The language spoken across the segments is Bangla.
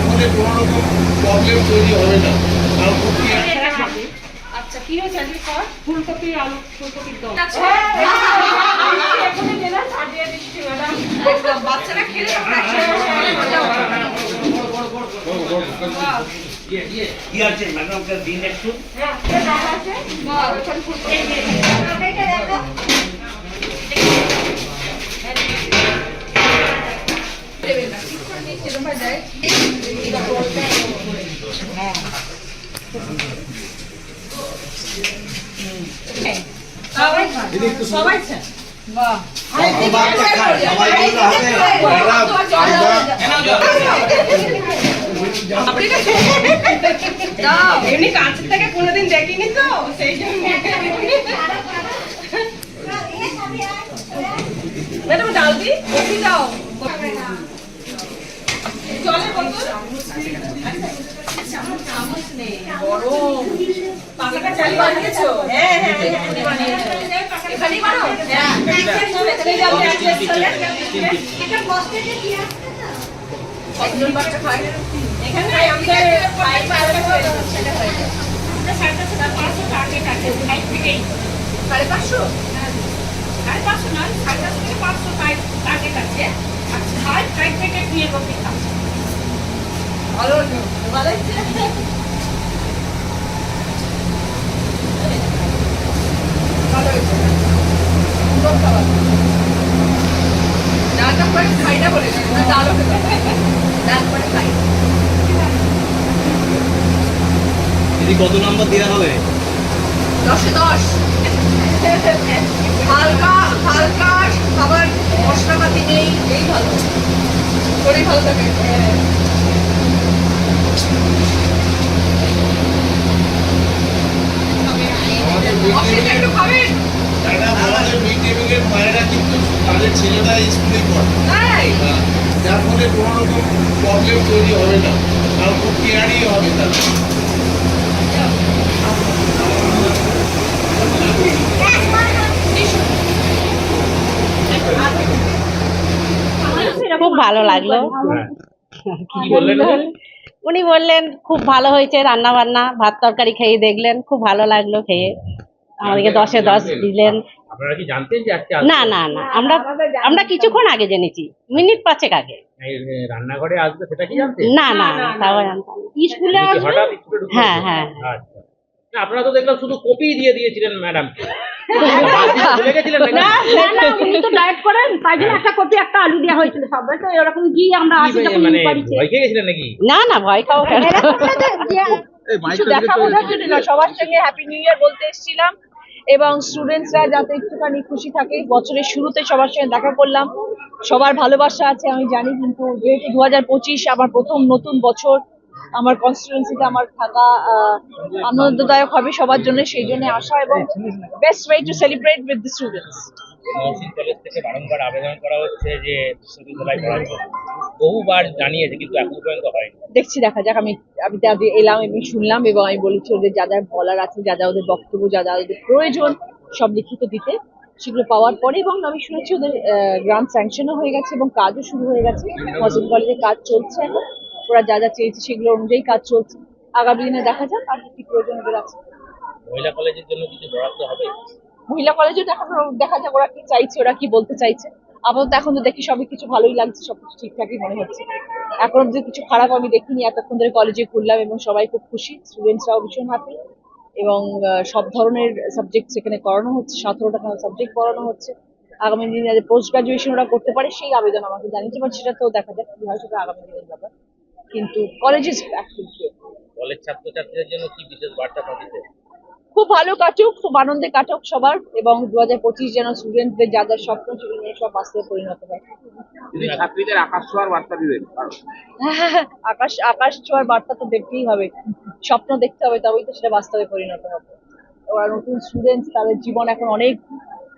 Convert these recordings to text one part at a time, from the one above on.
ফলে কোনো রকম প্রবলেম তৈরি হবে না আর আচ্ছা কি হয়েছে আজকে কর ফুলকপি আলু ফুলকপির দম আচ্ছা বাচ্চারা খেলে কি আছে ম্যাডামকে দিন একটু হ্যাঁ আছে ফুলকপি এমনি কাছের থেকে কোনোদিন দেখিনি তো সেই জন্য। ম্যাডাম ডাল দি কফি দাও। সাড়ে পাঁচশো সাড়ে পাঁচশো নয় সাড়ে পাঁচশো থেকে পাঁচশো টার্গেট আছে ফাইভ ফাইভ থেকে দিয়ে খাই না বলে না ডালও খেতে ডাল পরে খাই। দিদি কত নম্বর দেওয়া হবে? দশে দশ। হালকা হালকা খাবার মশলাপাতি নেই এই ভালো। শরীর ভালো থাকে। ছেলেরা স্কুলে পড়ে হ্যাঁ, যার ফলে কোনো রকম প্রবলেম তৈরি হবে না আর খুব কেয়ারই হবে তারা খুব ভালো লাগল। কি বললেন? উনি বললেন খুব ভালো হয়েছে রান্না বান্না ভাত তরকারি খেয়ে দেখলেন খুব ভালো লাগল খেয়ে। আমাদেরকে দশে দশ দিলেন। আপনারা কি জানতেন যে আজকে না না না আমরা আমরা কিছুক্ষণ আগে জেনেছি মিনিট পাঁচেক আগে। রান্নাঘরে আসবে সেটা কি জানতেন? না না তাও জানতাম স্কুলে হ্যাঁ, হ্যাঁ। আচ্ছা। আপনারা তো দেখলাম শুধু কপি দিয়ে দিয়েছিলেন নাকি? না না উনি তো ডায়েট করেন তাই জন্য একটা কপি একটা আলু দেওয়া হয়েছিল সবাই তো এরকম গিয়ে আমরা আসি তখন মানে ভয় খেয়ে গেছিলেন নাকি? না না ভয় খাও কেন? দেখা বোঝার জন্য না সবার সঙ্গে হ্যাপি নিউ ইয়ার বলতে এসেছিলাম। এবং স্টুডেন্টসরা যাতে একটুখানি খুশি থাকে বছরের শুরুতে সবার সঙ্গে দেখা করলাম। সবার ভালোবাসা আছে আমি জানি কিন্তু যেহেতু দু হাজার পঁচিশ আমার প্রথম নতুন বছর আমার কনস্টিটুয়েন্সিতে আমার থাকা আনন্দদায়ক হবে সবার জন্য সেই জন্য আসা এবং best way to celebrate with the students college থেকে বারংবার আবেদন করা হচ্ছে যে বিশ্ববিদ্যালয় করার বহুবার জানিয়েছে কিন্তু এখন পর্যন্ত হয়নি। দেখছি দেখা যাক। আমি আমি তো আজ এলাম এবং শুনলাম এবং আমি বলেছি ওদের যা যা বলার আছে যা যা ওদের বক্তব্য যা যা ওদের প্রয়োজন সব লিখিত দিতে। সেগুলো পাওয়ার পরে এবং আমি শুনেছি ওদের গ্রান্ট স্যাংশনও হয়ে গেছে এবং কাজও শুরু হয়ে গেছে। মসজিদ কলেজে কাজ চলছে এখন। ওরা যা যা চেয়েছে সেগুলো অনুযায়ী কাজ চলছে। আগামী দিনে দেখা যাক আর কি প্রয়োজন ওদের আছে। মহিলা কলেজের জন্য কিছু বরাদ্দ হবে? মহিলা কলেজে দেখা দেখা যাক ওরা কি চাইছে ওরা কি বলতে চাইছে। আপাতত এখন তো দেখি সবই কিছু ভালোই লাগছে সবকিছু ঠিকঠাকই মনে হচ্ছে। এখন অব্দি কিছু খারাপ আমি দেখিনি এতক্ষণ ধরে কলেজে ঘুরলাম এবং সবাই খুব খুশি স্টুডেন্টসরাও ভীষণ হ্যাপি এবং সব ধরনের সাবজেক্ট সেখানে করানো হচ্ছে সতেরোটা সাবজেক্ট পড়ানো হচ্ছে। আগামী দিনে পোস্ট গ্রাজুয়েশন ওরা করতে পারে সেই আবেদন আমাকে জানিয়েছে বাট সেটা তো দেখা যাক কি হয় সেটা আগামী দিনের ব্যাপার। কিন্তু কলেজ ইজ কলেজ ছাত্রছাত্রীদের জন্য কি বিশেষ বার্তা পাঠিয়েছে খুব ভালো কাটুক খুব আনন্দে কাটুক সবার এবং দু হাজার পঁচিশ যেন স্টুডেন্টদের যা যা স্বপ্ন সেগুলো নিয়ে সব বাস্তবে পরিণত হয়। ছাত্রীদের আকাশ ছোঁয়ার বার্তা দিবেন আকাশ আকাশ ছোঁয়ার বার্তা তো দেখতেই হবে। স্বপ্ন দেখতে হবে তবেই তো সেটা বাস্তবে পরিণত হবে। ওরা নতুন স্টুডেন্ট তাদের জীবন এখন অনেক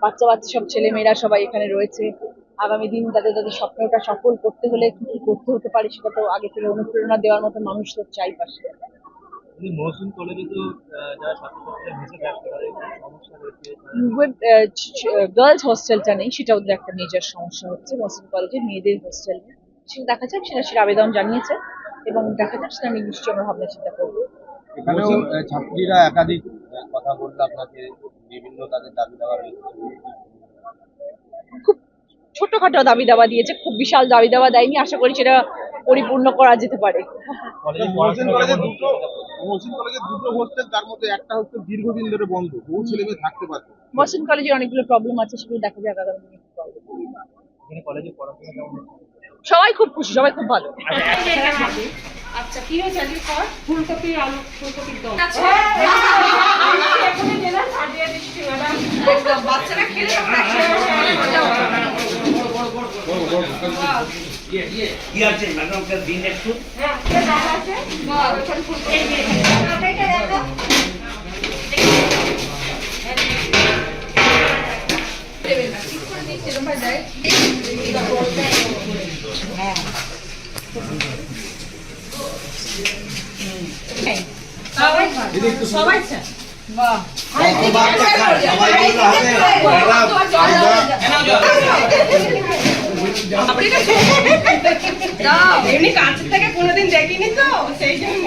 বাচ্চা বাচ্চা সব ছেলে মেয়েরা সবাই এখানে রয়েছে। আগামী দিন তাদের তাদের স্বপ্নটা সফল করতে হলে কি কি করতে হতে পারে সেটা তো আগে থেকে অনুপ্রেরণা দেওয়ার মতো মানুষ তো চাই পাশে মহসিন কলেজে তো যারা ছাত্রছাত্রীরা মেসে ব্যবসা করে সমস্যা রয়েছে। গার্লস হোস্টেলটা নেই সেটা ওদের একটা মেজর সমস্যা হচ্ছে মুসলিম কলেজে মেয়েদের হোস্টেল সেটা দেখা যাক সেটা সেটা আবেদন জানিয়েছে এবং দেখা যাচ্ছে সেটা আমি নিশ্চয়ই আমরা ভাবনা চিন্তা করব। এখানেও ছাত্রীরা একাধিক কথা বলল আপনাকে বিভিন্ন তাদের দাবি দেওয়া রয়েছে। ছোটখাটো দাবি দাবা দিয়েছে খুব বিশাল দাবি দাবা দেয়নি আশা করি সেটা পরিপূর্ণ করা যেতে পারে। মহসিন অনেকগুলো প্রবলেম আছে সেগুলো দেখা যাক আগামী? সবাই খুব খুশি সবাই খুব ভালো। আচ্ছা কি হয়েছে আজকে কর ফুলকপি আলু ফুলকপির দম। আচ্ছা। ম্যাডাম। বাচ্চারা খেলে তখন একসাথে মজা হবে কি আছে ম্যাডামকে দিন একটু হ্যাঁ এটা ডাল আছে বল এখন ফুলকপি দিয়ে এটা দেখো সবাই চায় এমনি কাছের থেকে কোনোদিন দেখিনি তো সেই জন্য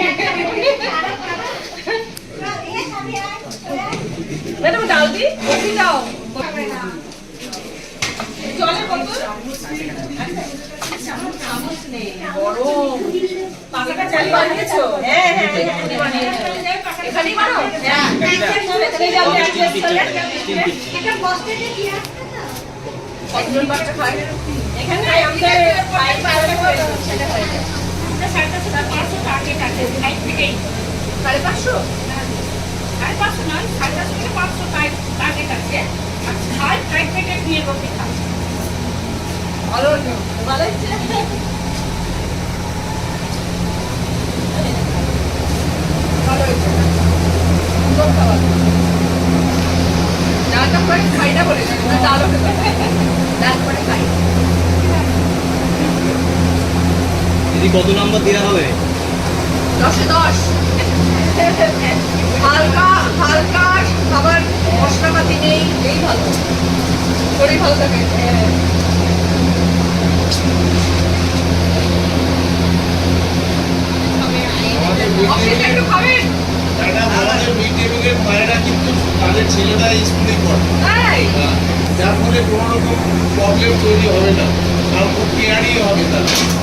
ম্যাডাম ডাল দি কফি দাও জলের বোতল এখানে হ্যাঁ হয়ে সাড়ে পাঁচশো সাড়ে পাঁচশো নয় সাড়ে পাঁচশো ভালো ভালো ভালো হয়েছে সুন্দর খাবার ডালটা করে খাই না বলে ডাল করে খাই দিদি কত নম্বর দেওয়া হবে? দশে দশ। হালকা হালকা খাবার মশলাপাতি নেই এই ভালো। শরীর ভালো থাকে তাদের ছেলেরা স্কুলে পড়ে। হ্যাঁ, যার ফলে কোনো রকম প্রবলেম তৈরি হবে না। আর খুব কেয়ারই হবে তারা